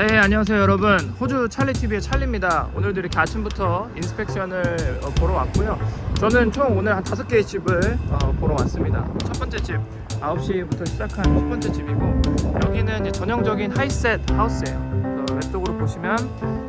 네 안녕하세요 여러분. 호주 찰리TV의 찰리입니다. 오늘도 이렇게 아침부터 인스펙션을 어, 보러 왔고요. 저는 총 오늘 한 다섯 개의 집을 어, 보러 왔습니다. 첫 번째 집 9시부터 시작한 첫 번째 집이고 여기는 이제 전형적인 하이셋 하우스예요. 어, 왼쪽으로 보시면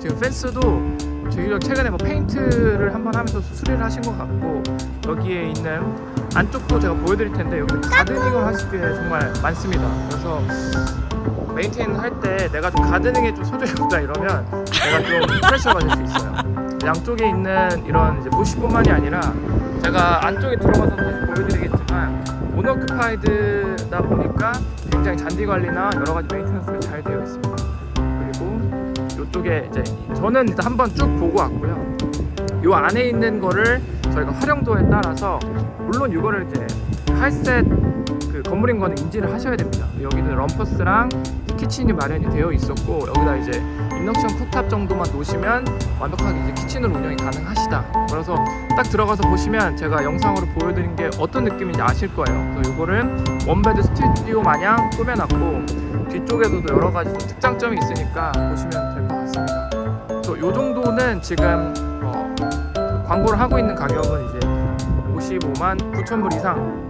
지금 펜스도 저희가 최근에 뭐 페인트를 한번 하면서 수리를 하신 것 같고 여기에 있는 안쪽도 제가 보여드릴 텐데 여기 가드닝을 하시기에 정말 많습니다. 그래서 메인테인 할 때 내가 좀 가드닝에 좀 소질이 없다 이러면 내가 좀 프레셔가 될수 있어요. 양쪽에 있는 이런 이제 무시뿐만이 아니라 제가 안쪽에 들어가서 다시 보여드리겠지만 온오큐파이드다 보니까 굉장히 잔디 관리나 여러 가지 메인테넌스가 잘 되어 있습니다. 그리고 이쪽에 이제 저는 일단 한번 쭉 보고 왔고요. 이 안에 있는 거를 저희가 활용도에 따라서 물론 이거를 이제 할셋 그 건물인 거는 인지를 하셔야 됩니다. 여기는 럼퍼스랑 키친이 마련이 되어 있었고 여기다 이제 인덕션 쿡탑 정도만 놓으시면 완벽하게 이제 키친으로 운영이 가능하시다. 그래서 딱 들어가서 보시면 제가 영상으로 보여드린 게 어떤 느낌인지 아실 거예요. 그래서 이거를 원베드 스튜디오 마냥 꾸며놨고 뒤쪽에서도 여러 가지 좀 특장점이 있으니까 보시면 될 것 같습니다. 그래서 이 정도는 지금 어, 광고를 하고 있는 가격은 이제 55만 9천 불 이상 네,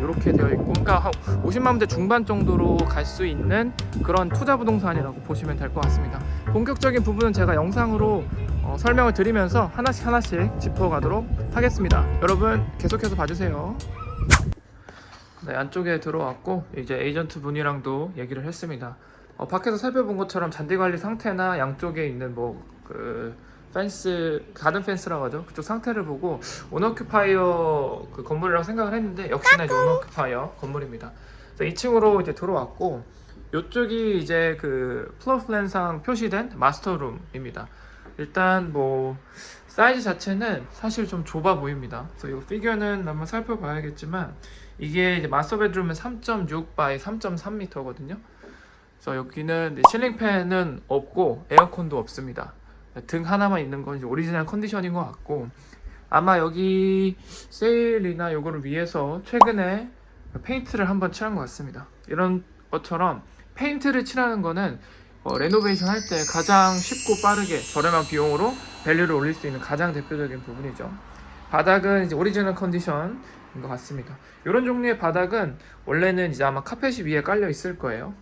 이렇게 되어 있고 그러니까 한 50만 원대 중반 정도로 갈 수 있는 그런 투자 부동산이라고 보시면 될 것 같습니다. 본격적인 부분은 제가 영상으로 어, 설명을 드리면서 하나씩 하나씩 짚어가도록 하겠습니다. 여러분 계속해서 봐주세요. 네, 안쪽에 들어왔고 이제 에이전트 분이랑도 얘기를 했습니다. 어, 밖에서 살펴본 것처럼 잔디 관리 상태나 양쪽에 있는 뭐그 펜스 가든 펜스라고 하죠. 그쪽 상태를 보고 온오큐파이어 그 건물이라고 생각을 했는데 역시나 이제 온오큐파이어 건물입니다. 그래서 2층으로 이제 들어왔고 이쪽이 이제 그 플로어 플랜상 표시된 마스터룸입니다. 일단 뭐 사이즈 자체는 사실 좀 좁아 보입니다. 그래서 이 피규어는 한번 살펴봐야겠지만 이게 이제 마스터 베드룸은 3.6 바이 3.3m거든요. 그래서 여기는 실링 팬은 없고 에어컨도 없습니다. 등 하나만 있는 건 오리지널 컨디션인 것 같고 아마 여기 세일이나 요거를 위해서 최근에 페인트를 한번 칠한 것 같습니다. 이런 것처럼 페인트를 칠하는 거는 어, 레노베이션 할 때 가장 쉽고 빠르게 저렴한 비용으로 밸류를 올릴 수 있는 가장 대표적인 부분이죠. 바닥은 이제 오리지널 컨디션인 것 같습니다. 이런 종류의 바닥은 원래는 이제 아마 카펫이 위에 깔려 있을 거예요.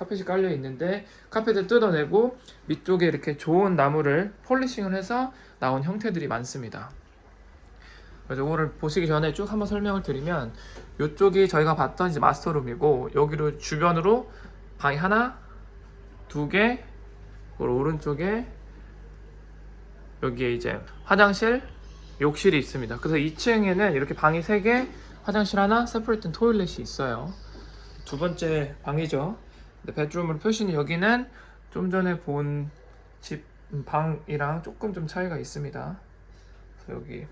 카펫이 깔려 있는데 카펫을 뜯어내고 밑쪽에 이렇게 좋은 나무를 폴리싱을 해서 나온 형태들이 많습니다. 그래서 오늘 보시기 전에 쭉 한번 설명을 드리면 이쪽이 저희가 봤던 이제 마스터룸이고 여기로 주변으로 방이 하나, 두 개, 그리고 오른쪽에 여기에 이제 화장실, 욕실이 있습니다. 그래서 2층에는 이렇게 방이 세 개, 화장실 하나, 세퍼레이트 토일렛이 있어요. 두 번째 방이죠. 베드룸으로 표시는 여기는 좀 전에 본 집 방이랑 조금 좀 차이가 있습니다. 여기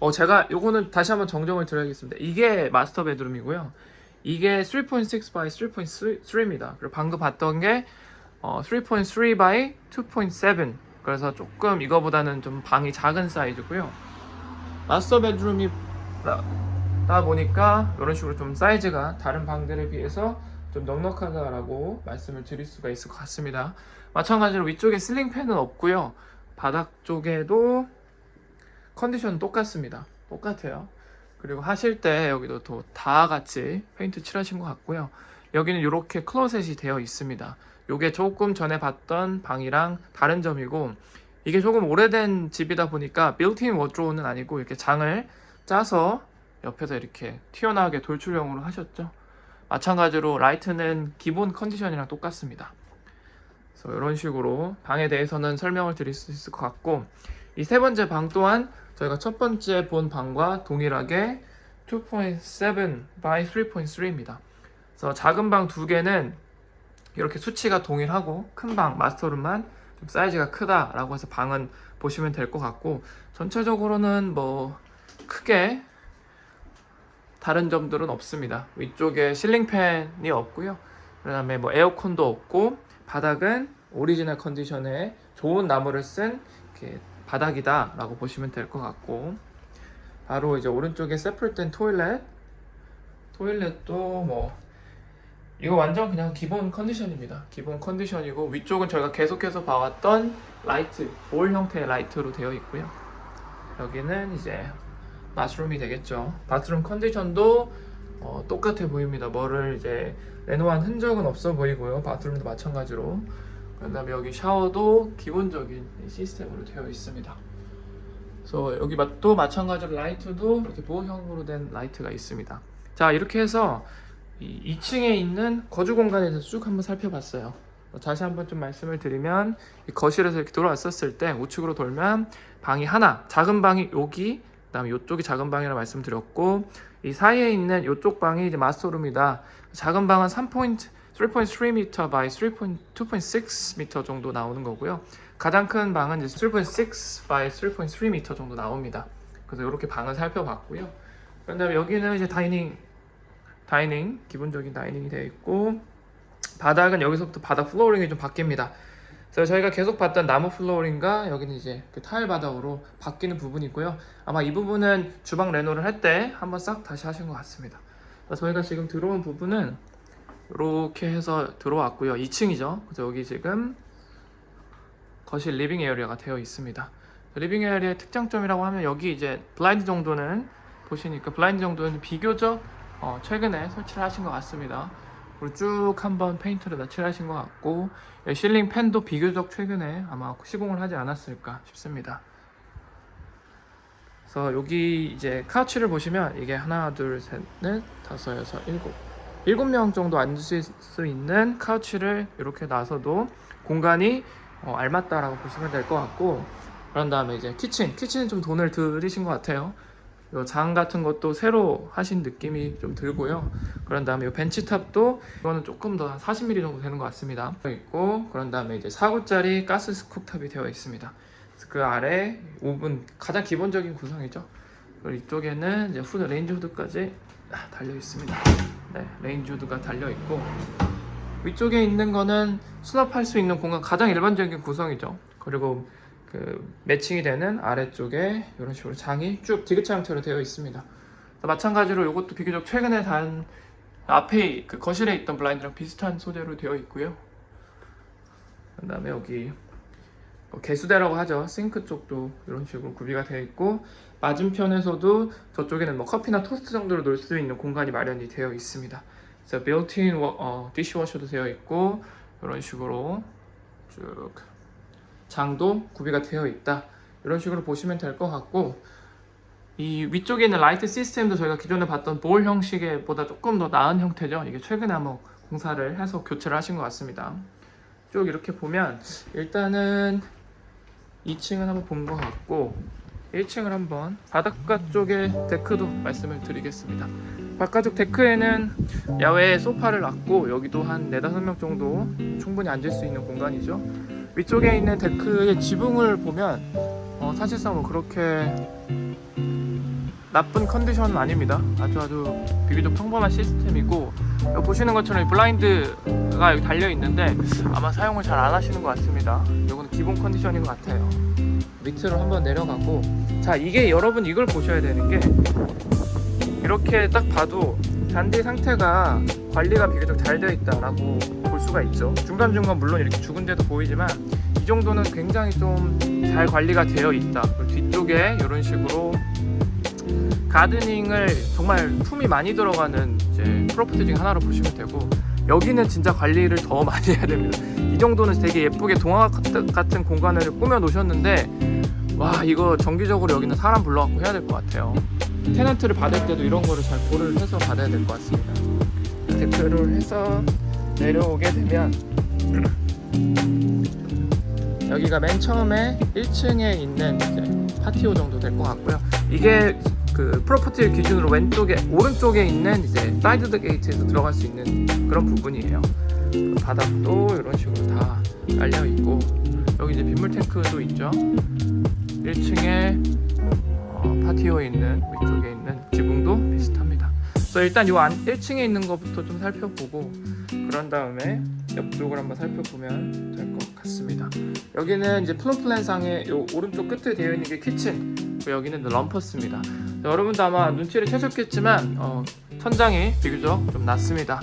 어 제가 요거는 다시 한번 정정을 드려야겠습니다. 이게 마스터 베드룸이고요. 이게 3.6 by 3.3입니다. 그리고 방금 봤던 게 어, 3.3 by 2.7 그래서 조금 이거보다는 좀 방이 작은 사이즈고요. 마스터 베드룸이 다 보니까 이런 식으로 좀 사이즈가 다른 방들에 비해서 좀 넉넉하다라고 말씀을 드릴 수가 있을 것 같습니다. 마찬가지로 위쪽에 슬링 팬은 없고요. 바닥 쪽에도 컨디션은 똑같습니다. 똑같아요. 그리고 하실 때 여기도 또 다 같이 페인트 칠하신 것 같고요. 여기는 이렇게 클로셋이 되어 있습니다. 이게 조금 전에 봤던 방이랑 다른 점이고 이게 조금 오래된 집이다 보니까 빌트인 워드로우는 아니고 이렇게 장을 짜서 옆에서 이렇게 튀어나오게 돌출형으로 하셨죠. 마찬가지로 라이트는 기본 컨디션이랑 똑같습니다. 그래서 이런 식으로 방에 대해서는 설명을 드릴 수 있을 것 같고 이 세 번째 방 또한 저희가 첫 번째 본 방과 동일하게 2.7 by 3.3입니다. 그래서 작은 방 두 개는 이렇게 수치가 동일하고 큰 방 마스터룸만 좀 사이즈가 크다라고 해서 방은 보시면 될 것 같고 전체적으로는 뭐 크게 다른 점들은 없습니다. 위쪽에 실링팬이 없고요. 그 다음에 뭐 에어컨도 없고 바닥은 오리지널 컨디션의 좋은 나무를 쓴 이렇게 바닥이다 라고 보시면 될 것 같고 바로 이제 오른쪽에 세플된 토일렛 토일렛도 뭐 이거 완전 그냥 기본 컨디션입니다. 기본 컨디션이고 위쪽은 저희가 계속해서 봐왔던 라이트, 볼 형태의 라이트로 되어 있고요. 여기는 이제 바스룸이 되겠죠. 바스룸 컨디션도 어, 똑같아 보입니다. 뭐를 이제 레노한 흔적은 없어 보이고요. 바스룸도 마찬가지로. 그다음에 여기 샤워도 기본적인 시스템으로 되어 있습니다. 그래서 여기 마- 또 마찬가지로 라이트도 이렇게 보형으로 된 라이트가 있습니다. 자 이렇게 해서 이 2층에 있는 거주 공간에 대해서 쭉 한번 살펴봤어요. 어, 다시 한번 좀 말씀을 드리면 이 거실에서 이렇게 돌아왔었을 때 우측으로 돌면 방이 하나, 작은 방이 여기, 그다음에 이쪽이 작은 방이라고 말씀드렸고 이 사이에 있는 이쪽 방이 이제 마스터룸이다. 작은 방은 3.3 3.3m by 3.2.6m 정도 나오는 거고요. 가장 큰 방은 이제 3.6 by 3.3m 정도 나옵니다. 그래서 이렇게 방을 살펴봤고요. 그다음에 여기는 이제 다이닝 다이닝 기본적인 다이닝이 되어 있고 바닥은 여기서부터 바닥 플로어링이 좀 바뀝니다. 그래서 저희가 계속 봤던 나무 플로어링과 여기는 이제 그 타일 바닥으로 바뀌는 부분이고요. 아마 이 부분은 주방 레노를 할 때 한번 싹 다시 하신 것 같습니다. 저희가 지금 들어온 부분은 이렇게 해서 들어왔고요. 2층이죠. 그래서 여기 지금 거실 리빙 에어리어가 되어 있습니다. 리빙 에어리어의 특장점이라고 하면 여기 이제 블라인드 정도는 보시니까 블라인드 정도는 비교적 어, 최근에 설치를 하신 것 같습니다. 그리고 쭉 한번 페인트를 다 칠하신 것 같고 예, 실링 팬도 비교적 최근에 아마 시공을 하지 않았을까 싶습니다. 그래서 여기 이제 카우치를 보시면 이게 하나 둘셋넷 다섯 여섯 일곱 일곱 명 정도 앉을 수 있는 카우치를 이렇게 놔서도 공간이 어, 알맞다라고 보시면 될 것 같고 그런 다음에 이제 키친 키친은 좀 돈을 들이신 것 같아요. 요장 같은 것도 새로 하신 느낌이 좀 들고요. 그런 다음에 이 벤치탑도 이거는 조금 더 한 40mm 정도 되는 것 같습니다. 있고 그런 다음에 이제 4구짜리 가스 스쿱탑이 되어 있습니다. 그 아래 오븐 가장 기본적인 구성이죠. 그리고 이쪽에는 이제 후드 레인지 후드까지 아, 달려 있습니다. 네, 레인지 후드가 달려 있고 위쪽에 있는 거는 수납할 수 있는 공간 가장 일반적인 구성이죠. 그리고 그 매칭이 되는 아래쪽에 이런 식으로 장이 쭉 디귿자 형태로 되어 있습니다. 마찬가지로 이것도 비교적 최근에 단 앞에 그 거실에 있던 블라인드랑 비슷한 소재로 되어 있고요. 그 다음에 여기 뭐 개수대라고 하죠. 싱크 쪽도 이런 식으로 구비가 되어 있고 맞은편에서도 저쪽에는 뭐 커피나 토스트 정도로 놓을 수 있는 공간이 마련이 되어 있습니다. 그래서 빌트인 어, 디시워셔도 되어 있고 이런 식으로 쭉 장도 구비가 되어 있다. 이런 식으로 보시면 될 것 같고 이 위쪽에 있는 라이트 시스템도 저희가 기존에 봤던 볼 형식의 보다 조금 더 나은 형태죠. 이게 최근에 한번 공사를 해서 교체를 하신 것 같습니다. 쭉 이렇게 보면 일단은 2층은 한번 본 것 같고 1층을 한번 바닷가 쪽에 데크도 말씀을 드리겠습니다. 바깥쪽 데크에는 야외에 소파를 놨고 여기도 한 4, 5명 정도 충분히 앉을 수 있는 공간이죠. 위쪽에 있는 데크의 지붕을 보면 어, 사실상 뭐 그렇게 나쁜 컨디션은 아닙니다. 아주 아주 비교적 평범한 시스템이고 보시는 것처럼 이 블라인드가 여기 달려 있는데 아마 사용을 잘 안 하시는 것 같습니다. 이거는 기본 컨디션인 것 같아요. 밑으로 한번 내려가고 자 이게 여러분 이걸 보셔야 되는 게 이렇게 딱 봐도 잔디 상태가 관리가 비교적 잘 되어 있다라고 볼 수가 있죠. 중간중간 물론 이렇게 죽은 데도 보이지만 이 정도는 굉장히 좀 잘 관리가 되어 있다. 그리고 뒤쪽에 이런 식으로 가드닝을 정말 품이 많이 들어가는 이제 프로퍼티 중 하나로 보시면 되고 여기는 진짜 관리를 더 많이 해야 됩니다. 이 정도는 되게 예쁘게 동화 같은 공간을 꾸며 놓으셨는데 와 이거 정기적으로 여기는 사람 불러갖고 해야 될 것 같아요. 테넌트를 받을 때도 이런 거를 잘 고려를 해서 받아야 될 것 같습니다. 데크를 해서 내려오게 되면 여기가 맨 처음에 1층에 있는 이제 파티오 정도 될 것 같고요. 이게 그 프로퍼티 기준으로 왼쪽에 오른쪽에 있는 이제 사이드 게이트에서 들어갈 수 있는 그런 부분이에요. 바닥도 이런 식으로 다 깔려 있고 여기 이제 빗물 탱크도 있죠. 1층에 어, 파티오에 있는 위쪽에 있는 지붕도 비슷합니다. 그래서 일단 요 안, 1층에 있는 것부터 좀 살펴보고 그런 다음에 옆쪽을 한번 살펴보면 될 것 같습니다. 여기는 이제 플로 플랜상의 요 오른쪽 끝에 되어 있는 게 키친, 여기는 럼퍼스입니다. 여러분도 아마 눈치를 채셨겠지만 어, 천장이 비교적 좀 낮습니다.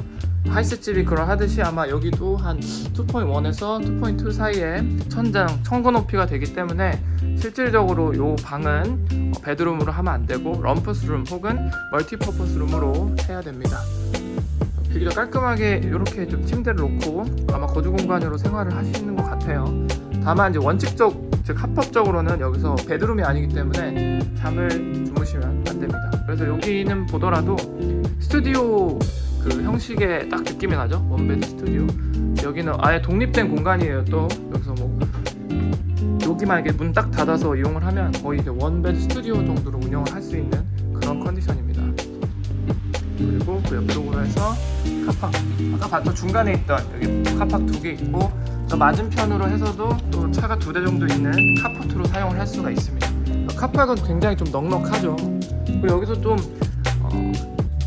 하이스 집이 그런 하듯이 아마 여기도 한 2.1에서 2.2 사이에 천장 청구 높이가 되기 때문에 실질적으로 이 방은 어, 베드룸으로 하면 안 되고 럼퍼스룸 혹은 멀티퍼포스룸으로 해야 됩니다. 비교적 깔끔하게 이렇게 좀 침대를 놓고 아마 거주 공간으로 생활을 하시는 것 같아요. 다만 이제 원칙적 즉 합법적으로는 여기서 베드룸이 아니기 때문에 잠을 주무시면 안 됩니다. 그래서 여기는 보더라도 스튜디오 그 형식의 딱 느낌이 나죠. 원베드 스튜디오. 여기는 아예 독립된 공간이에요. 또 여기서 뭐 여기만 이렇게 문 딱 닫아서 이용을 하면 거의 이제 원베드 스튜디오 정도로 운영을 할 수 있는 그런 컨디션입니다. 그리고 그 옆쪽으로 해서 카팍 아까 봤던 중간에 있던 여기 카팍 두 개 있고 저 맞은편으로 해서도 또 차가 두 대 정도 있는 카포트로 사용을 할 수가 있습니다. 카팍은 굉장히 좀 넉넉하죠. 그리고 여기서 좀 어,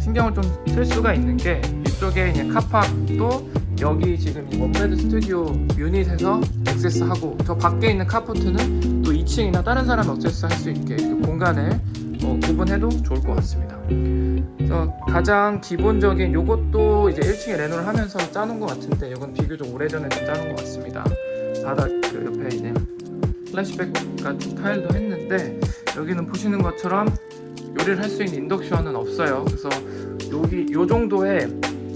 신경을 좀 쓸 수가 있는 게 이쪽에 이제 카팍도 여기 지금 이 원베드 스튜디오 유닛에서 액세스하고 저 밖에 있는 카포트는 또 2층이나 다른 사람이 액세스할 수 있게 공간을 어, 구분해도 좋을 것 같습니다. 그래서 가장 기본적인 요것도 이제 1층에 레노를 하면서 짜놓은 것 같은데 이건 비교적 오래전에 좀 짜놓은 것 같습니다. 바닥 그 옆에 이제 플래시백 같은 타일도 했는데 여기는 보시는 것처럼 요리를 할 수 있는 인덕션은 없어요. 그래서 여기 요 정도의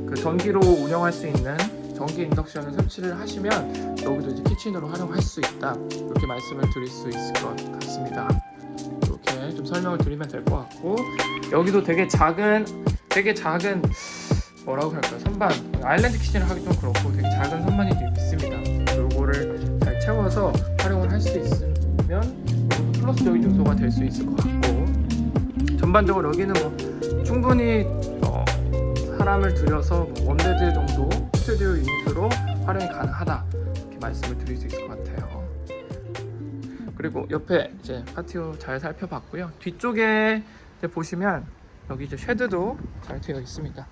그 전기로 운영할 수 있는 전기 인덕션을 설치를 하시면 여기도 이제 키친으로 활용할 수 있다 이렇게 말씀을 드릴 수 있을 것 같습니다. 이렇게 좀 설명을 드리면 될 것 같고 여기도 되게 작은 되게 작은 뭐라고 할까요 선반 아일랜드 키친을 하기 좀 그렇고 되게 작은 선반이 좀 있습니다. 요거를 잘 채워서 활용을 할 수 있으면 플러스적인 요소가 될 수 있을 것 같고 전반적으로 여기는 뭐 충분히 어, 사람을 들여서 뭐 원베드 정도 스튜디오 유닛으로 활용이 가능하다 이렇게 말씀을 드릴 수 있을 것 같아요. 그리고 옆에 이제 파티오 잘 살펴봤고요. 뒤쪽에 이제 보시면 여기 이제 쉐드도 잘 되어 있습니다.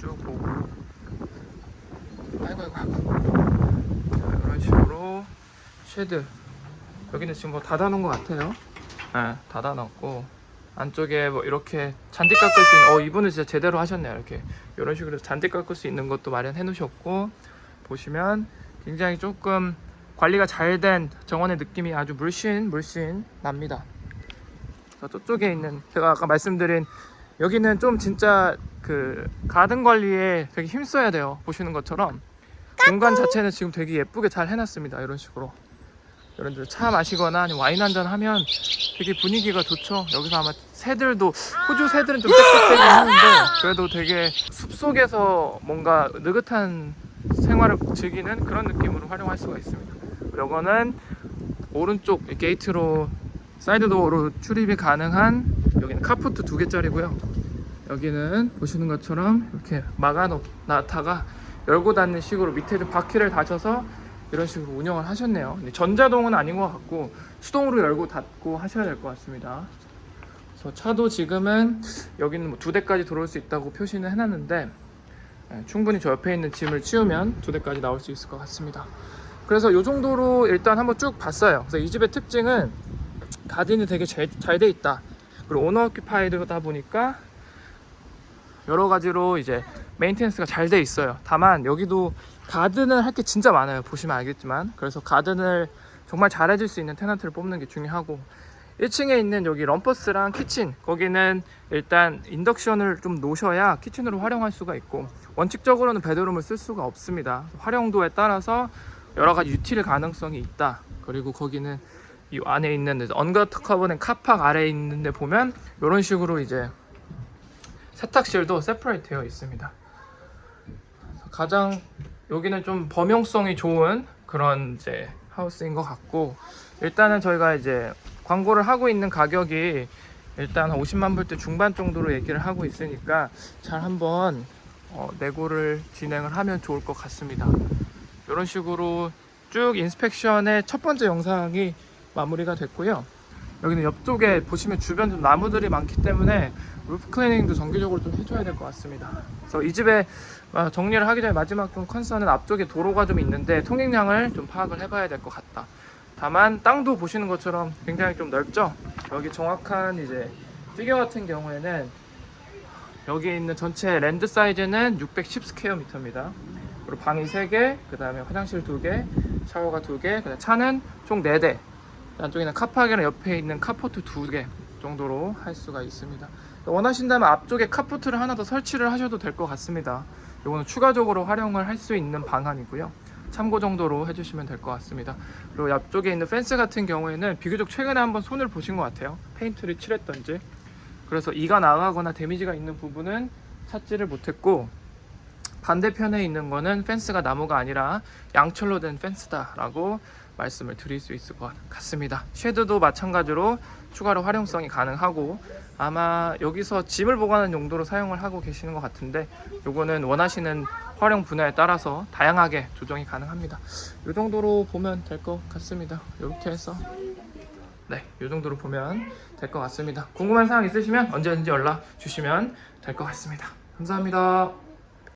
쭉 보고 아이고 아이고 자, 이런 식으로 쉐드 여기는 지금 뭐 닫아놓은 것 같아요. 네, 닫아놨고 안쪽에 뭐 이렇게 잔디 깎을 수 있는 어 이분은 진짜 제대로 하셨네요. 이렇게 이런 식으로 잔디 깎을 수 있는 것도 마련해 놓으셨고 보시면 굉장히 조금 관리가 잘 된 정원의 느낌이 아주 물씬 물씬 납니다. 저 저쪽에 있는 제가 아까 말씀드린 여기는 좀 진짜 그 가든 관리에 되게 힘써야 돼요. 보시는 것처럼 공간 자체는 지금 되게 예쁘게 잘 해놨습니다. 이런 식으로. 여러분들 차 마시거나 아니면 와인 한 잔 하면 되게 분위기가 좋죠. 여기서 아마 새들도 호주 새들은 좀 빽빽대긴 하는데 그래도 되게 숲 속에서 뭔가 느긋한 생활을 즐기는 그런 느낌으로 활용할 수가 있습니다. 이거는 오른쪽 게이트로 사이드 도어로 출입이 가능한 여기는 카포트 두 개짜리고요. 여기는 보시는 것처럼 이렇게 막아놨다가 열고 닫는 식으로 밑에 좀 바퀴를 다셔서 이런 식으로 운영을 하셨네요. 전자동은 아닌 것 같고 수동으로 열고 닫고 하셔야 될 것 같습니다. 그래서 차도 지금은 여기는 뭐 두 대까지 들어올 수 있다고 표시는 해놨는데 예, 충분히 저 옆에 있는 짐을 치우면 두 대까지 나올 수 있을 것 같습니다. 그래서 이 정도로 일단 한번 쭉 봤어요. 그래서 이 집의 특징은 가든이 되게 잘 돼 있다. 그리고 오너 오큐파이드다 보니까 여러 가지로 이제 메인테넌스가 잘 돼 있어요. 다만 여기도 가든을 할 게 진짜 많아요. 보시면 알겠지만 그래서 가든을 정말 잘 해줄 수 있는 테넌트를 뽑는 게 중요하고 1층에 있는 여기 럼퍼스랑 키친 거기는 일단 인덕션을 좀 놓으셔야 키친으로 활용할 수가 있고 원칙적으로는 베드룸을 쓸 수가 없습니다. 활용도에 따라서 여러 가지 유틸 가능성이 있다. 그리고 거기는 이 안에 있는 언거트 커버된 카팍 아래에 있는데 보면 이런 식으로 이제 세탁실도 세퍼레이트 되어 있습니다. 가장 여기는 좀 범용성이 좋은 그런 이제 하우스인 것 같고 일단은 저희가 이제 광고를 하고 있는 가격이 일단 한 50만 불대 중반 정도로 얘기를 하고 있으니까 잘 한번 어, 내고를 진행을 하면 좋을 것 같습니다. 이런 식으로 쭉 인스펙션의 첫 번째 영상이 마무리가 됐고요. 여기는 옆쪽에 보시면 주변 좀 나무들이 많기 때문에 루프 클리닝도 정기적으로 좀 해줘야 될 것 같습니다. 그래서 이 집에 어, 정리를 하기 전에 마지막 좀 컨서는 앞쪽에 도로가 좀 있는데 통행량을 좀 파악을 해봐야 될 것 같다. 다만 땅도 보시는 것처럼 굉장히 좀 넓죠. 여기 정확한 이제 피겨 같은 경우에는 여기 있는 전체 랜드 사이즈는 610 스퀘어 미터입니다. 그리고 방이 3개, 그 다음에 화장실 2개, 샤워가 2개, 그다음 차는 총 4대. 안쪽에는 카파게랑 옆에 있는 카포트 2개 정도로 할 수가 있습니다. 원하신다면 앞쪽에 카포트를 하나 더 설치를 하셔도 될 것 같습니다. 이거는 추가적으로 활용을 할 수 있는 방안이고요. 참고 정도로 해주시면 될 것 같습니다. 그리고 앞쪽에 있는 펜스 같은 경우에는 비교적 최근에 한번 손을 보신 것 같아요. 페인트를 칠했던지. 그래서 이가 나가거나 데미지가 있는 부분은 찾지를 못했고 반대편에 있는 거는 펜스가 나무가 아니라 양철로 된 펜스다라고 말씀을 드릴 수 있을 것 같습니다. 쉐드도 마찬가지로 추가로 활용성이 가능하고 아마 여기서 짐을 보관하는 용도로 사용을 하고 계시는 것 같은데 요거는 원하시는 활용 분야에 따라서 다양하게 조정이 가능합니다. 이 정도로 보면 될 것 같습니다. 이렇게 해서 네, 이 정도로 보면 될 것 같습니다. 궁금한 사항 있으시면 언제든지 연락 주시면 될 것 같습니다. 감사합니다.